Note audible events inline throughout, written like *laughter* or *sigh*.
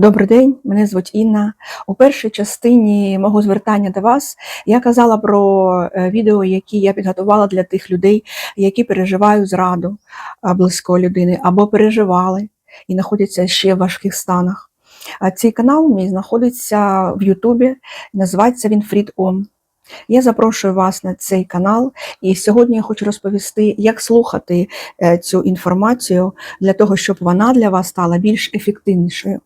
Добрий день, мене звуть Інна. У першій частині мого звертання до вас я казала про е, відео, які я підготувала для тих людей, які переживають зраду близької людини або переживали і знаходяться ще в важких станах. А Цей канал мій знаходиться в Ютубі, називається він Freedom. Я запрошую вас на цей канал, і сьогодні я хочу розповісти, як слухати е, цю інформацію для того, щоб вона для вас стала більш ефективнішою.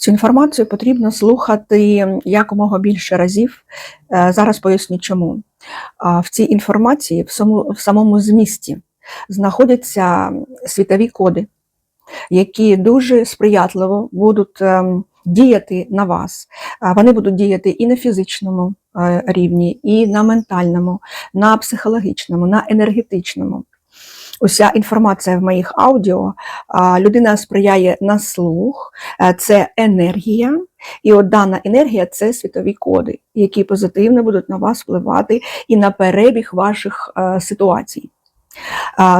Цю інформацію потрібно слухати якомога більше разів. Е, Зараз поясню чому. В цій інформації, в самому, змісті, знаходяться світові коди, які дуже сприятливо будуть ем, діяти на вас. Вони будуть діяти і на фізичному е, рівні, і на ментальному, на психологічному, на енергетичному. Уся інформація в моїх аудіо людина сприяє на слух, е, це енергія, і от дана енергія це світові коди, які позитивно будуть на вас впливати і на перебіг ваших е, ситуацій.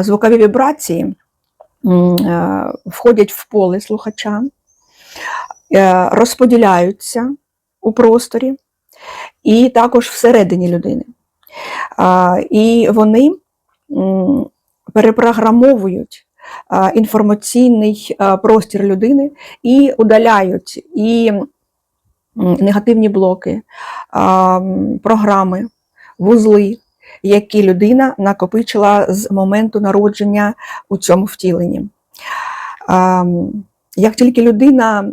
Звукові вібрації е, входять в поле слухача, розподіляються у просторі і також всередині людини. І вони перепрограмовують інформаційний простір людини і удаляють і негативні блоки, програми, вузли, які людина накопичила з моменту народження у цьому втіленні. Як тільки людина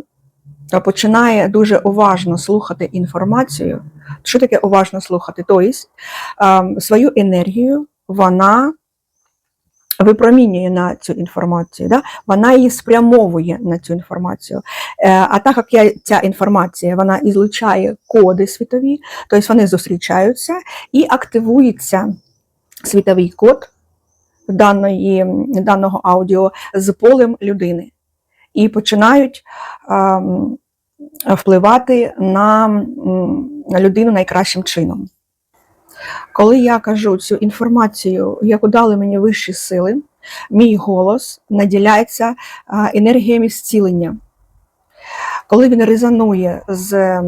починає дуже уважно слухати інформацію, що таке уважно слухати? Тобто свою енергію вона випромінює на цю інформацію, да? вона її спрямовує на цю інформацію. Е, А так як я, ця інформація вона ізлучає коди світові, тобто вони зустрічаються і активується світовий код даної, даного аудіо з полем людини. І починають ем, впливати на, на людину найкращим чином. Коли я кажу цю інформацію, яку дали мені вищі сили, мій голос наділяється енергіями зцілення. Коли він резонує з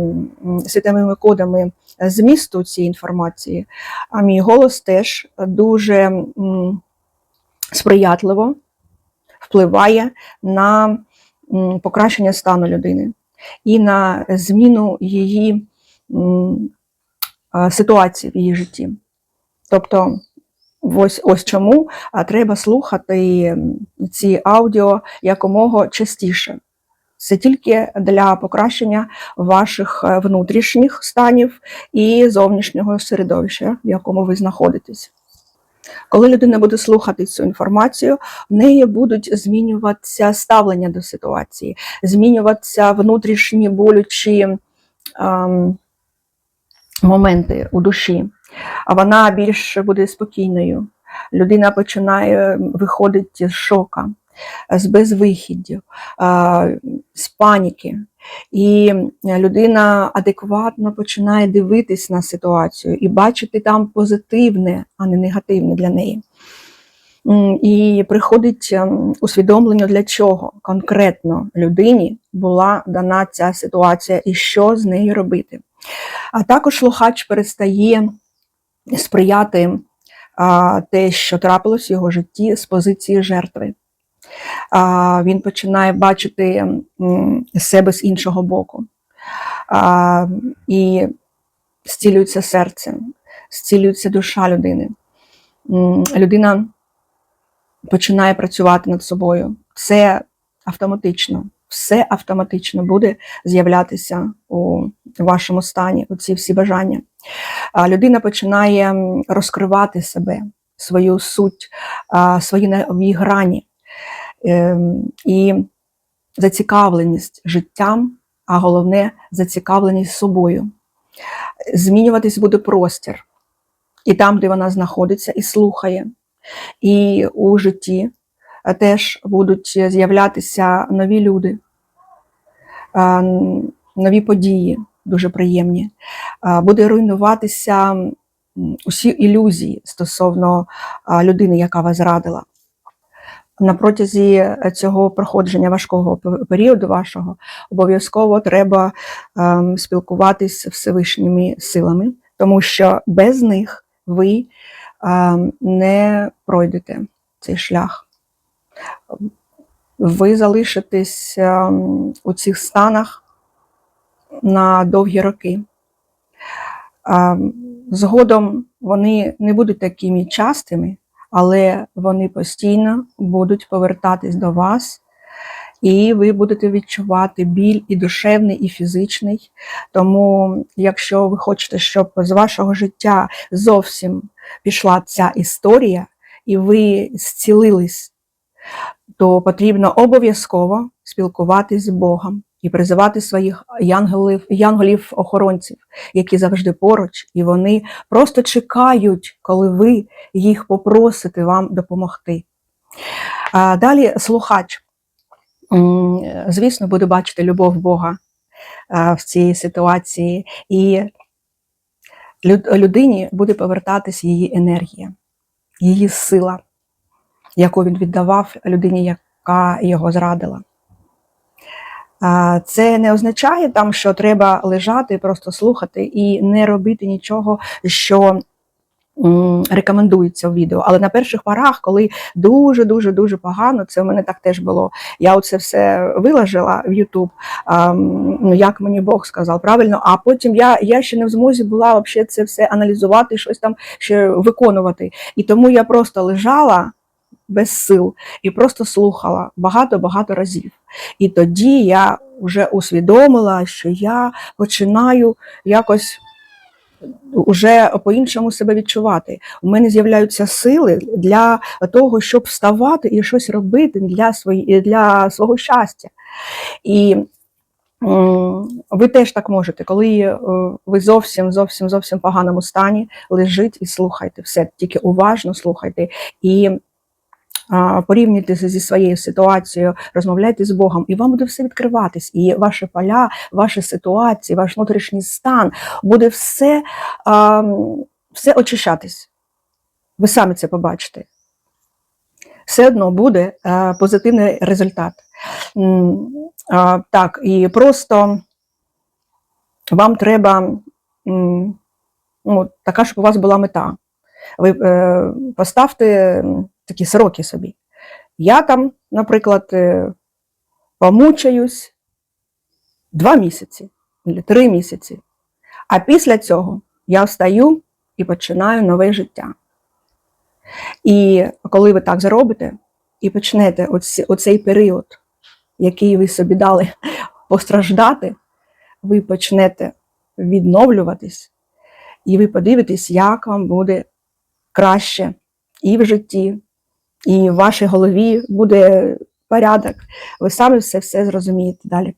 світовими кодами змісту цієї інформації, а мій голос теж дуже сприятливо впливає на покращення стану людини і на зміну її м, ситуації в її житті. Тобто, ось, ось чому треба слухати ці аудіо якомога частіше. Це тільки для покращення ваших е, внутрішніх станів і зовнішнього середовища, в якому ви знаходитесь. Коли людина буде слухати цю інформацію, в неї будуть змінюватися ставлення до ситуації, змінюватися внутрішні болючі ем, моменти у душі, а вона більш буде спокійною. Людина починає виходити з шока, з безвихіддю, з паніки. І людина адекватно починає дивитись на ситуацію і бачити там позитивне, а не негативне для неї. І приходить усвідомлення, для чого конкретно людині була дана ця ситуація і що з нею робити. А також слухач перестає сприяти а, те, що трапилось в його житті з позиції жертви. А, він починає бачити себе з іншого боку. А, і зцілюється серце, зцілюється душа людини. Людина починає працювати над собою. Це автоматично, все автоматично буде з'являтися у вашому стані, оці всі бажання. Людина починає розкривати себе, свою суть, свої нові грані Ем, і зацікавленість життям, а головне зацікавленість собою. Змінюватись буде простір. І там, де вона знаходиться, і слухає. І у житті е, теж будуть з'являтися нові люди, нові події, дуже приємні. Буде руйнуватися усі ілюзії стосовно людини, яка вас зрадила. на протязі цього проходження важкого періоду вашого обов'язково треба ем, спілкуватись з Всевишніми силами, тому що без них ви ем, не пройдете цей шлях. Ви залишитесь ем, у цих станах на довгі роки. Згодом вони не будуть такими частими, але вони постійно будуть повертатись до вас, і ви будете відчувати біль і душевний, і фізичний. Тому, якщо ви хочете, щоб з вашого життя зовсім пішла ця історія, і ви зцілились, то потрібно обов'язково спілкуватись з Богом і призивати своїх янголів, янголів-охоронців, які завжди поруч, і вони просто чекають, коли ви їх попросите вам допомогти. А далі слухач, звісно, буде бачити любов Бога в цій ситуації, і людині буде повертатись її енергія, її сила, яку він віддавав людині, яка його зрадила. Це не означає там, що треба лежати, просто слухати і не робити нічого, що рекомендується в відео. Але на перших порах, коли дуже дуже дуже погано, це в мене так теж було. Я оце все виложила в Ютуб, ну як мені Бог сказав, правильно. А потім я, я ще не в змозі була вообще це все аналізувати, щось там ще виконувати. І тому я просто лежала без сил і просто слухала багато-багато разів. І тоді я вже усвідомила, що я починаю якось уже по-іншому себе відчувати. У мене з'являються сили для того, щоб вставати і щось робити для, свої, для свого щастя. І ви теж так можете, коли е, ви зовсім зовсім зовсім поганому стані, лежіть і слухайте все, тільки уважно слухайте. І а, порівнюйте це зі своєю ситуацією, розмовляйте з Богом, і вам буде все відкриватись. І ваші поля, ваші ситуації, ваш внутрішній стан буде все, все очищатись. Ви самі це побачите. Все одно буде позитивний результат. Так, і просто вам треба ну, така, щоб у вас була мета. Ви е, поставте такі сроки собі. Я там, наприклад, е, помучаюсь два місяці або три місяці. А після цього я встаю і починаю нове життя. І коли ви так зробите і почнете оцей період, який ви собі дали *laughs* постраждати, ви почнете відновлюватись, і ви подивитесь, як вам буде краще і в житті, і в вашій голові буде порядок. Ви самі все все зрозумієте далі.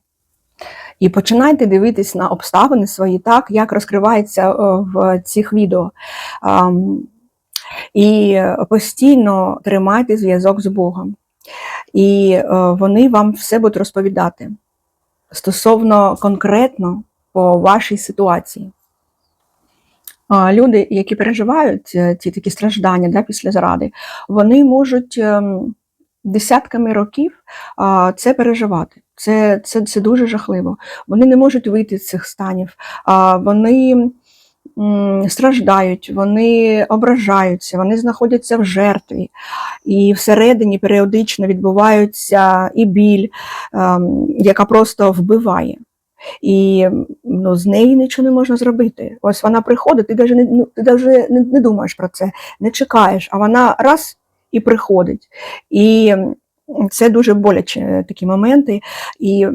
І починайте дивитись на обставини свої, так, як розкривається е, в цих відео. І постійно тримайте зв'язок з Богом. І е, вони вам все будуть розповідати стосовно конкретно по вашій ситуації. Люди, які переживають е, ці такі страждання да, після зради, вони можуть ем, десятками років це переживати. Це, це, це дуже жахливо. Вони не можуть вийти з цих станів. Вони страждають, вони ображаються, вони знаходяться в жертві, і всередині періодично відбувається і біль, ем, яка просто вбиває. І ну, з неї нічого не можна зробити. Ось вона приходить, ти навіть не, ну, ти навіть не, не думаєш про це, не чекаєш, а вона раз і приходить. І це дуже болячі е, такі моменти, і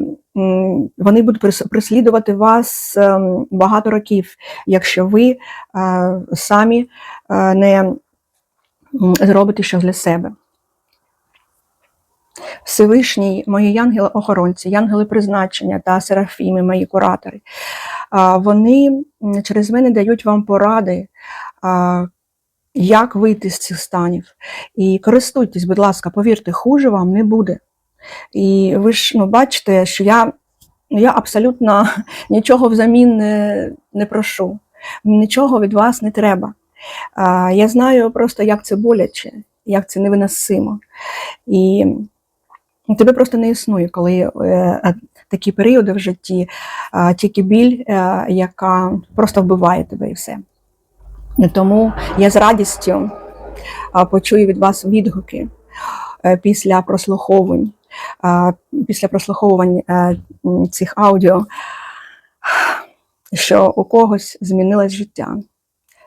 вони будуть переслідувати вас ем, багато років, якщо ви е, самі е, не зробите щось для себе. Всевишній, мої янголи-охоронці, янголи призначення та серафіми, мої куратори, вони через мене дають вам поради, як вийти з цих станів. І користуйтесь, будь ласка, повірте, хуже вам не буде. І ви ж ну, бачите, що я, я абсолютно *laughs* нічого взамін не, не прошу, нічого від вас не треба. Я знаю просто, як це боляче. як це невиносимо. І тебе просто не існує, коли е, е, такі періоди в житті, е, тільки біль, е, яка просто вбиває тебе і все. Тому я з радістю е, почую від вас відгуки е, після прослуховувань, е, після прослуховувань е, цих аудіо, що у когось змінилось життя,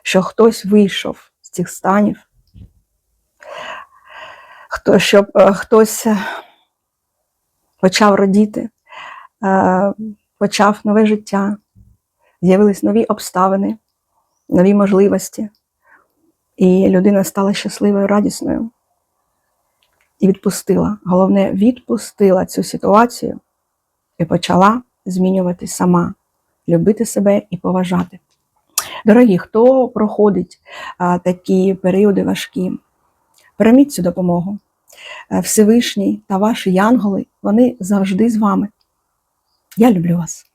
що хтось вийшов з цих станів, хто, щоб е, хтось е, почав родіти, е, почав нове життя, з'явились нові обставини, нові можливості, і людина стала щасливою, радісною і відпустила. Головне, відпустила цю ситуацію і почала змінювати сама, любити себе і поважати. Дорогі, хто проходить а, такі періоди важкі, прийміть цю допомогу. Е, Всевишній та ваші янголи, вони завжди з вами. Я люблю вас.